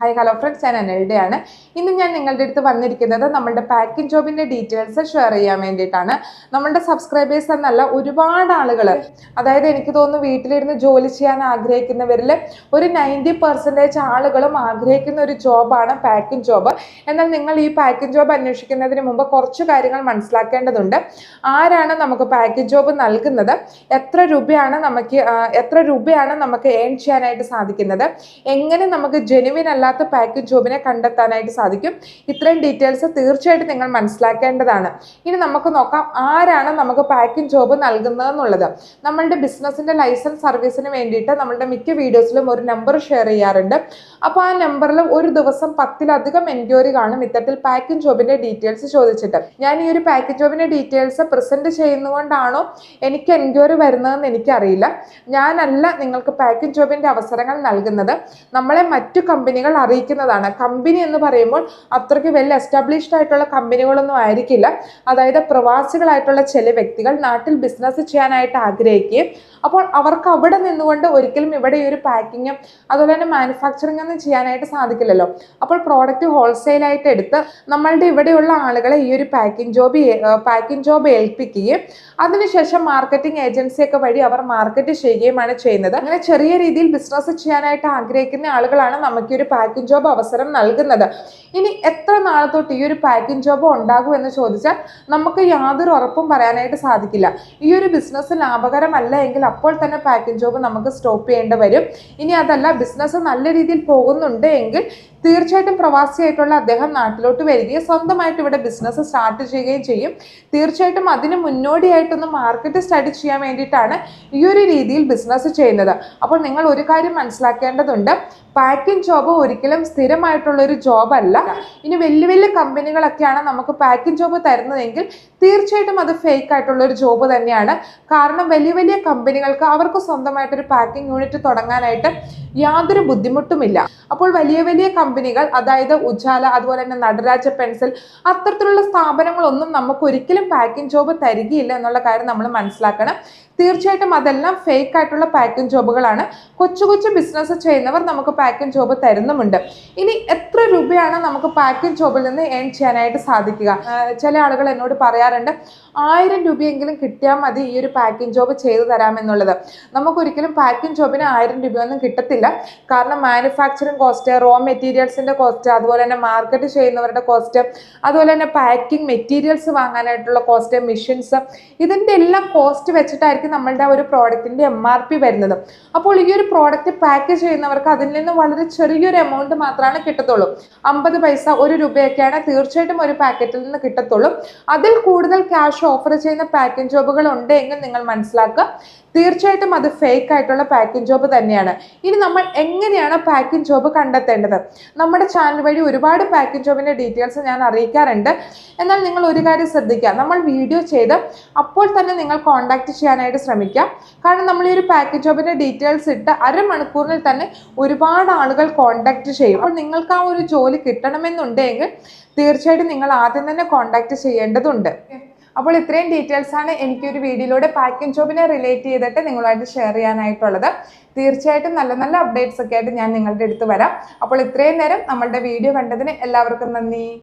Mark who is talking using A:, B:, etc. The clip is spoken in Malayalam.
A: ഹായ് ഹലോ ഫ്രണ്ട്സ് ഞാൻ അനൽഡയാണ്. ഇന്ന് ഞാൻ നിങ്ങളുടെ അടുത്ത് വന്നിരിക്കുന്നത് നമ്മളുടെ പാക്കിംഗ് ജോബിന്റെ ഡീറ്റെയിൽസ് ഷെയർ ചെയ്യാൻ വേണ്ടിയിട്ടാണ്. നമ്മളുടെ സബ്സ്ക്രൈബേഴ്സ് എന്നല്ല ഒരുപാട് ആളുകൾ അതായത് എനിക്ക് തോന്നുന്നു വീട്ടിലിരുന്ന് ജോലി ചെയ്യാൻ ആഗ്രഹിക്കുന്നവരിൽ ഒരു നയന്റി പെർസെന്റേജ് ആളുകളും ആഗ്രഹിക്കുന്ന ഒരു ജോബാണ് പാക്കിംഗ് ജോബ് എന്നാൽ നിങ്ങൾ ഈ പാക്കിംഗ് ജോബ് അന്വേഷിക്കുന്നതിന് മുമ്പ് കുറച്ച് കാര്യങ്ങൾ മനസ്സിലാക്കേണ്ടതുണ്ട്. ആരാണ് നമുക്ക് പാക്കിംഗ് ജോബ് നൽകുന്നത്? എത്ര രൂപയാണ് നമുക്ക് എത്ര രൂപയാണ് നമുക്ക് ഏൺ ചെയ്യാനായിട്ട് സാധിക്കുന്നത്? എങ്ങനെ നമുക്ക് ജെനുവിൻ അല്ലാത്ത പാക്കേജ് ജോബിനെ കണ്ടെത്താനായിട്ട് സാധിക്കും. ഇത്രയും ഡീറ്റെയിൽസ് തീർച്ചയായിട്ടും നിങ്ങൾ മനസ്സിലാക്കേണ്ടതാണ്. ഇനി നമുക്ക് നോക്കാം ആരാണ് നമുക്ക് പാക്കിംഗ് ജോബ് നൽകുന്നതെന്നുള്ളത്. നമ്മളുടെ ബിസിനസിന്റെ ലൈസൻസ് സർവീസിന് വേണ്ടിയിട്ട് നമ്മളുടെ മിക്ക വീഡിയോസിലും ഒരു നമ്പർ ഷെയർ ചെയ്യാറുണ്ട്. അപ്പോൾ ആ നമ്പറിൽ ഒരു ദിവസം പത്തിലധികം എൻക്വയറി കാണും ഇത്തരത്തിൽ പാക്കിംഗ് ജോബിന്റെ ഡീറ്റെയിൽസ് ചോദിച്ചിട്ട്. ഞാൻ ഈ ഒരു പാക്കേജ് ജോബിന്റെ ഡീറ്റെയിൽസ് പ്രസന്റ് ചെയ്യുന്നതുകൊണ്ടാണോ എനിക്ക് എൻക്വയറി വരുന്നതെന്ന് എനിക്കറിയില്ല. ഞാനല്ല നിങ്ങൾക്ക് പാക്കിംഗ് ജോബിന്റെ അവസരങ്ങൾ നൽകുന്നത്. നമ്മളെ മറ്റു കമ്പനികൾ അറിയിക്കുന്നതാണ്. കമ്പനി എന്ന് പറയുമ്പോൾ അത്രയ്ക്ക് വെൽ എസ്റ്റാബ്ലിഷ്ഡ് ആയിട്ടുള്ള കമ്പനികളൊന്നും ആയിരിക്കില്ല. അതായത് പ്രവാസികളായിട്ടുള്ള ചില വ്യക്തികൾ നാട്ടിൽ ബിസിനസ് ചെയ്യാനായിട്ട് ആഗ്രഹിക്കുകയും അപ്പോൾ അവർക്ക് അവിടെ നിന്നുകൊണ്ട് ഒരിക്കലും ഇവിടെ ഈ ഒരു പാക്കിങ്ങും അതുപോലെ തന്നെ മാനുഫാക്ചറിംഗ് ഒന്നും ചെയ്യാനായിട്ട് സാധിക്കില്ലല്ലോ. അപ്പോൾ പ്രോഡക്റ്റ് ഹോൾസെയിലായിട്ട് എടുത്ത് നമ്മളുടെ ഇവിടെയുള്ള ആളുകളെ ഈ ഒരു പാക്കിംഗ് ജോബ് പാക്കിംഗ് ജോബ് ഏൽപ്പിക്കുകയും അതിനുശേഷം മാർക്കറ്റിംഗ് ഏജൻസിയൊക്കെ വഴി അവർ മാർക്കറ്റ് ചെയ്യുകയുമാണ് ചെയ്യുന്നത്. അങ്ങനെ ചെറിയ രീതിയിൽ ബിസിനസ് ചെയ്യാനായിട്ട് ആഗ്രഹിക്കുന്ന ആളുകളാണ് നമുക്ക് ഈ ഒരു പാക്കിംഗ് ജോബ് അവസരം നൽകുന്നത്. ഇനി എത്ര നാൾ തൊട്ട് ഈ ഒരു പാക്കിംഗ് ജോബ് ഉണ്ടാകും എന്ന് ചോദിച്ചാൽ നമുക്ക് യാതൊരു ഉറപ്പും പറയാനായിട്ട് സാധിക്കില്ല. ഈ ഒരു ബിസിനസ് ലാഭകരമല്ല എങ്കിൽ അപ്പോൾ തന്നെ പാക്കിംഗ് ജോബ് നമുക്ക് സ്റ്റോപ്പ് ചെയ്യേണ്ടി വരും. ഇനി അതല്ല ബിസിനസ് നല്ല രീതിയിൽ പോകുന്നുണ്ട് എങ്കിൽ തീർച്ചയായിട്ടും പ്രവാസിയായിട്ടുള്ള അദ്ദേഹം നാട്ടിലോട്ട് വരികയും സ്വന്തമായിട്ട് ഇവിടെ ബിസിനസ് സ്റ്റാർട്ട് ചെയ്യുകയും ചെയ്യും. തീർച്ചയായിട്ടും അതിന് മുന്നോടിയായിട്ടൊന്ന് മാർക്കറ്റ് സ്റ്റഡി ചെയ്യാൻ വേണ്ടിയിട്ടാണ് ഈ ഒരു രീതിയിൽ ബിസിനസ് ചെയ്യുന്നത്. അപ്പോൾ നിങ്ങൾ ഒരു കാര്യം മനസ്സിലാക്കേണ്ടതുണ്ട്. പാക്കിംഗ് ജോബ് ഒരിക്കലും സ്ഥിരമായിട്ടുള്ളൊരു ജോബല്ല ഇനി വലിയ വലിയ കമ്പനികളൊക്കെയാണ് നമുക്ക് പാക്കിംഗ് ജോബ് തരുന്നതെങ്കിൽ തീർച്ചയായിട്ടും അത് ഫേക്ക് ആയിട്ടുള്ളൊരു ജോബ് തന്നെയാണ്. കാരണം വലിയ വലിയ കമ്പനികൾക്ക് അവർക്ക് സ്വന്തമായിട്ടൊരു പാക്കിംഗ് യൂണിറ്റ് തുടങ്ങാനായിട്ട് യാതൊരു ബുദ്ധിമുട്ടുമില്ല. അപ്പോൾ വലിയ വലിയ കമ്പനികൾ അതായത് ഉജാല അതുപോലെ തന്നെ നടരാജ പെൻസിൽ അത്തരത്തിലുള്ള സ്ഥാപനങ്ങളൊന്നും നമുക്ക് ഒരിക്കലും പാക്കിംഗ് ജോബ് തരികയില്ല എന്നുള്ള കാര്യം നമ്മൾ മനസ്സിലാക്കണം. തീർച്ചയായിട്ടും അതെല്ലാം ഫേക്ക് ആയിട്ടുള്ള പാക്കിംഗ് ജോബുകളാണ് കൊച്ചു കൊച്ചു ബിസിനസ് ചെയ്യുന്നവർ നമുക്ക് പാക്കിംഗ് ജോബ് തരുന്നുമുണ്ട്. ഇനി എത്ര രൂപയാണ് നമുക്ക് പാക്കിംഗ് ജോബിൽ നിന്ന് ഏൺ ചെയ്യാനായിട്ട് സാധിക്കുക? ചില ആളുകൾ എന്നോട് പറയാറുണ്ട് ആയിരം രൂപയെങ്കിലും കിട്ടിയാൽ മതി ഈ ഒരു പാക്കിംഗ് ജോബ് ചെയ്തു തരാമെന്നുള്ളത് നമുക്കൊരിക്കലും പാക്കിംഗ് ജോബിന് ആയിരം രൂപയൊന്നും കിട്ടത്തില്ല. കാരണം മാനുഫാക്ചറിങ് കോസ്റ്റ് റോ മെറ്റീരിയൽസിന്റെ കോസ്റ്റ് അതുപോലെ തന്നെ മാർക്കറ്റ് ചെയ്യുന്നവരുടെ കോസ്റ്റ് അതുപോലെ തന്നെ പാക്കിംഗ് മെറ്റീരിയൽസ് വാങ്ങാനായിട്ടുള്ള കോസ്റ്റ് മെഷീൻസ് ഇതിന്റെ എല്ലാം കോസ്റ്റ് വെച്ചിട്ടായിരിക്കും നമ്മളുടെ ഒരു പ്രോഡക്റ്റിന്റെ എം ആർ പി വരുന്നത്. അപ്പോൾ ഈ ഒരു പ്രോഡക്റ്റ് പാക്ക് ചെയ്യുന്നവർക്ക് അതിൽ നിന്ന് വളരെ ചെറിയൊരു എമൗണ്ട് മാത്രമാണ് കിട്ടത്തുള്ളൂ. അമ്പത് പൈസ ഒരു രൂപയൊക്കെയാണ് തീർച്ചയായിട്ടും ഒരു പാക്കറ്റിൽ നിന്ന് കിട്ടത്തുള്ളൂ. അതിൽ കൂടുതൽ ക്യാഷ് ഓഫർ ചെയ്യുന്ന പാക്കിംഗ് ജോബുകൾ ഉണ്ട് എങ്കിൽ നിങ്ങൾ മനസ്സിലാക്കുക. തീർച്ചയായിട്ടും അത് ഫേക്ക് ആയിട്ടുള്ള പാക്കിംഗ് ജോബ് തന്നെയാണ്. ഇനി നമ്മൾ എങ്ങനെയാണ് പാക്കിംഗ് ജോബ് കണ്ടെത്തേണ്ടത്? നമ്മുടെ ചാനൽ വഴി ഒരുപാട് പാക്കേജ് ജോബിന്റെ ഡീറ്റെയിൽസ് ഞാൻ അറിയിക്കാറുണ്ട്. എന്നാൽ നിങ്ങൾ ഒരു കാര്യം ശ്രദ്ധിക്കുക. നമ്മൾ വീഡിയോ ചെയ്ത് അപ്പോൾ തന്നെ നിങ്ങൾ കോൺടാക്ട് ചെയ്യാനായിട്ട് ശ്രമിക്കുക. കാരണം നമ്മൾ ഈ ഒരു പാക്കേജ് ജോബിന്റെ ഡീറ്റെയിൽസ് ഇട്ട് അരമണിക്കൂറിൽ തന്നെ ഒരുപാട് ആളുകൾ കോൺടാക്റ്റ് ചെയ്യും. അപ്പോൾ നിങ്ങൾക്ക് ആ ഒരു ജോലി കിട്ടണമെന്നുണ്ടെങ്കിൽ തീർച്ചയായിട്ടും നിങ്ങൾ ആദ്യം തന്നെ കോൺടാക്റ്റ് ചെയ്യേണ്ടതുണ്ട്. അപ്പോൾ ഇത്രയും ഡീറ്റെയിൽസ് ആണ് എനിക്കൊരു വീഡിയോയിലൂടെ പാക്കിംഗ് ജോബിനെ റിലേറ്റ് ചെയ്തിട്ട് നിങ്ങളുമായിട്ട് ഷെയർ ചെയ്യാനായിട്ടുള്ളത്. തീർച്ചയായിട്ടും നല്ല നല്ല അപ്ഡേറ്റ്സ് ഒക്കെ ആയിട്ട് ഞാൻ നിങ്ങളുടെ അടുത്ത് വരാം. അപ്പോൾ ഇത്രയും നേരം നമ്മളുടെ വീഡിയോ കണ്ടതിന് എല്ലാവർക്കും നന്ദി.